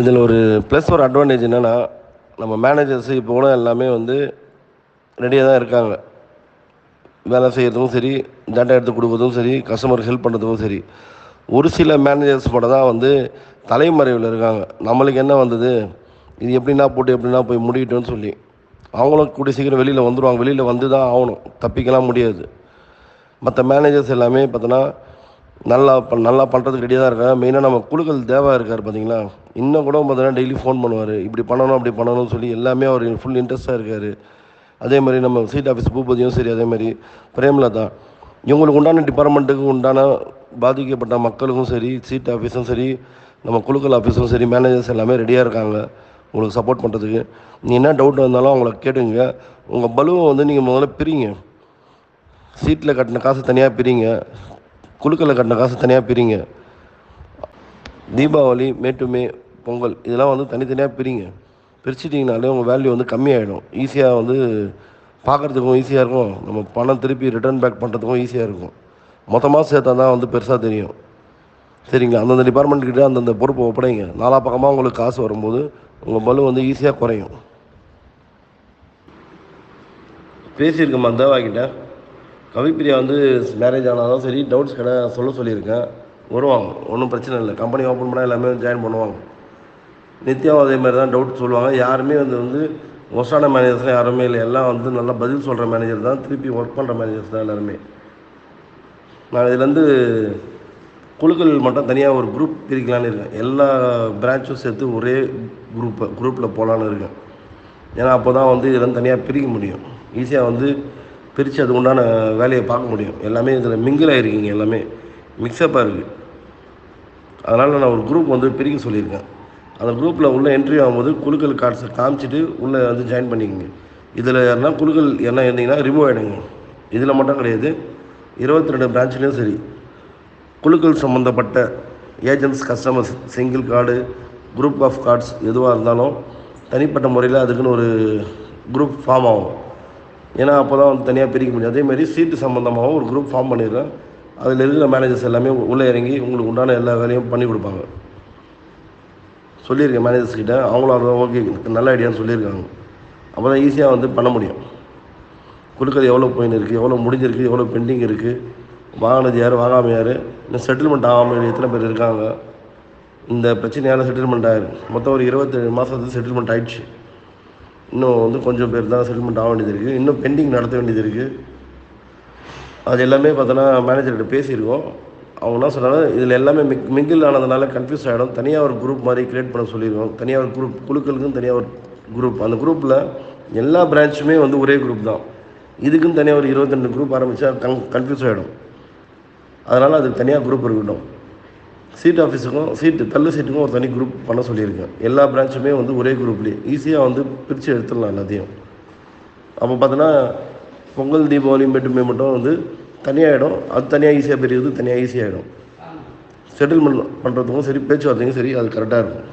இதில் ஒரு ப்ளஸ் ஒரு அட்வான்டேஜ் என்னென்னா நம்ம மேனேஜர்ஸ் இப்போ கூட எல்லாமே வந்து ரெடியாக தான் இருக்காங்க. வேலை செய்கிறதும் சரி டேட்டா எடுத்து கொடுக்குறதும் சரி கஸ்டமருக்கு ஹெல்ப் பண்ணுறதுக்கும் சரி. ஒரு சில மேனேஜர்ஸ் மட்டும் தான் வந்து தலைமறைவில் இருக்காங்க. நம்மளுக்கு என்ன வந்தது? இது எப்படின்னா போட்டு எப்படின்னா போய் முடிக்கிட்டோன்னு சொல்லி. அவங்களும் கூடிய சீக்கிரம் வெளியில் வந்துடுவாங்க வெளியில் வந்து தான் ஆகணும். தப்பிக்கலாம் முடியாது. மற்ற மேனேஜர்ஸ் எல்லாமே பார்த்தோன்னா நல்லா ப நல்லா பண்ணுறதுக்கு ரெடியாக தான் இருக்கேன். மெயினாக நம்ம குழுக்கள் தேவா இருக்கார் பார்த்தீங்களா இன்னும் கூட பார்த்தீங்கன்னா டெய்லி ஃபோன் பண்ணுவார். இப்படி பண்ணணும் அப்படி பண்ணணும்னு சொல்லி எல்லாமே அவர் ஃபுல் இன்ட்ரெஸ்ட்டாக இருக்கார். அதே மாதிரி நம்ம சீட் ஆஃபீஸ் பூபதியும் சரி அதே மாதிரி பிரேமலதா. இவங்களுக்கு உண்டான டிபார்ட்மெண்ட்டுக்கு உண்டான பாதிக்கப்பட்ட மக்களுக்கும் சரி சீட் ஆஃபீஸும் சரி நம்ம குழுக்கள் ஆஃபீஸும் சரி மேனேஜர்ஸ் எல்லாமே ரெடியாக இருக்காங்க. உங்களுக்கு சப்போர்ட் பண்ணுறதுக்கு நீ என்ன டவுட் வந்தாலும் அவங்கள கேட்டுங்க. உங்கள் பலுவை வந்து நீங்கள் முதல்ல பிரிங்க. சீட்டில் கட்டின காசு தனியாக பிரிங்க. குழுக்களில் கட்டின காசு தனியாக பிரிங்க. தீபாவளி மேட்டுமே பொங்கல் இதெல்லாம் வந்து தனித்தனியாக பிரிங்க. பிரிச்சிட்டிங்கனாலே உங்கள் வேல்யூ வந்து கம்மியாயிடும். ஈஸியாக வந்து பார்க்குறதுக்கும் ஈஸியாக இருக்கும். நம்ம பணம் திருப்பி ரிட்டர்ன் பேக் பண்ணுறதுக்கும் ஈஸியாக இருக்கும். மொத்தமாக சேர்த்தா தான் வந்து பெருசாக தெரியும். சரிங்களா? அந்தந்த டிபார்ட்மெண்ட்கிட்ட அந்தந்த பொறுப்பை ஒப்படைங்க. நாலா பக்கமாக உங்களுக்கு காசு வரும்போது உங்கள் பலு வந்து ஈஸியாக குறையும். பேசியிருக்கேன் மந்தவா கவிப்பிரியா வந்து மேரேஜ் ஆனாலும் சரி டவுட்ஸ் கடை சொல்ல சொல்லியிருக்கேன். வருவாங்க ஒன்றும் பிரச்சனை இல்லை. கம்பெனி ஓப்பன் பண்ணால் எல்லாமே ஜாயின் பண்ணுவாங்க. நித்யாவும் அதே மாதிரி தான் டவுட் சொல்லுவாங்க. யாருமே வந்து வந்து ஒஸ்டான மேனேஜர்ஸ்லாம் யாருமே இல்லை. எல்லாம் வந்து நல்லா பதில் சொல்கிற மேனேஜர் தான் திருப்பி ஒர்க் பண்ணுற மேனேஜர்ஸ் தான் எல்லாருமே. நான் இதுலேருந்து குழுக்கள் மட்டும் தனியாக ஒரு குரூப் பிரிக்கலான்னு இருக்கேன். எல்லா பிரான்ச்சும் சேர்த்து ஒரே குரூப்பை குரூப்பில் போகலான்னு இருக்கேன். ஏன்னா அப்போ தான் வந்து இதெல்லாம் தனியாக பிரிக்க முடியும். ஈஸியாக வந்து பிரித்து அது உண்டான வேலையை பார்க்க முடியும். எல்லாமே இதில் மிங்கிள் ஆகிருக்கீங்க எல்லாமே. மிக்சப்பாக இருக்குது அதனால் நான் ஒரு குரூப் வந்து பிரிக்க சொல்லியிருக்கேன். அந்த குரூப்பில் உள்ள என்ட்ரி ஆகும்போது குழுக்கள் கார்ட்ஸை காமிச்சிட்டு உள்ளே வந்து ஜாயின் பண்ணிக்கோங்க. இதில் யாருன்னா குழுக்கள் என்ன இருந்தீங்கன்னா ரிமூவ் ஆகிடுங்க இதில் மட்டும் கிடையாது. இருபத்தி ரெண்டு பிரான்ச்லேயும் சரி. குழுக்கள் சம்மந்தப்பட்ட agents customers single card group of cards எதுவாக இருந்தாலும் தனிப்பட்ட முறையில் அதுக்குன்னு ஒரு குரூப் ஃபார்ம் ஆகும். ஏன்னா அப்போ தான் வந்து தனியாக பிரிக்க முடியும். அதேமாதிரி சீட்டு சம்மந்தமாகவும் ஒரு குரூப் ஃபார்ம் பண்ணிடுறேன். அதில் இருக்கிற மேனேஜர்ஸ் எல்லாமே உள்ளே இறங்கி உங்களுக்கு உண்டான எல்லா வேலையும் பண்ணி கொடுப்பாங்க. சொல்லியிருக்கேன் மேனேஜர்ஸ் கிட்ட. அவங்களும் ஓகே நல்ல ஐடியான்னு சொல்லியிருக்காங்க. அப்போ தான் ஈஸியாக வந்து பண்ண முடியும். கொடுக்கறது எவ்வளோ போயின்னு இருக்குது எவ்வளோ முடிஞ்சிருக்கு எவ்வளோ பெண்டிங் இருக்குது வாங்கினது யார் வாங்காமல் யார் இன்னும் செட்டில்மெண்ட் ஆகாமல் எத்தனை பேர் இருக்காங்க இந்த பிரச்சனையால் செட்டில்மெண்ட் ஆயிருக்கு மொத்தம் ஒரு இருபத்தேழு மாதத்துக்கு செட்டில்மெண்ட் ஆயிடுச்சு. இன்னும் வந்து கொஞ்சம் பேர் தான் செட்டில்மெண்ட் ஆக வேண்டியது இருக்குது இன்னும் பெண்டிங் நடத்த வேண்டியது இருக்குது அது எல்லாமே பார்த்தோன்னா மேனேஜர்கிட்ட பேசியிருக்கோம். அவங்க என்ன சொன்னாங்க இதில் எல்லாமே மிக் மிங்கில் ஆனதுனால கன்ஃபியூஸ் ஆகிடும் தனியாக ஒரு குரூப் மாதிரி க்ரியேட் பண்ண சொல்லியிருக்கோம். தனியாக ஒரு குரூப் குழுக்களுக்கும் தனியாக ஒரு குரூப் அந்த குரூப்பில் எல்லா பிரான்ச்சுமே வந்து ஒரே குரூப் தான். இதுக்குன்னு தனியாக ஒரு இருபத்தெண்டு குரூப் ஆரம்பித்தா கன் கன்ஃபியூஸ் ஆகிடும் அதனால் அதுக்கு தனியாக குரூப் இருக்கட்டும். சீட் ஆஃபீஸுக்கும் சீட்டு தள்ளு சீட்டுக்கும் ஒரு தனி குரூப் பண்ண சொல்லியிருக்கேன் எல்லா பிரான்ச்சுமே வந்து ஒரே குரூப்லேயே ஈஸியாக வந்து பிரித்து எடுத்துடலாம் எல்லாத்தையும். அப்போ பார்த்தோன்னா பொங்கல் தீபாவளி மட்டுமே மட்டும் வந்து தனியாகிடும் அது தனியாக ஈஸியாக பெரியது தனியாக ஈஸியாகிடும் செட்டில்மெண்ட் பண்ணுறதுக்கும் சரி பேச்சுவார்த்தைக்கும் சரி அது கரெக்டாக இருக்கும்.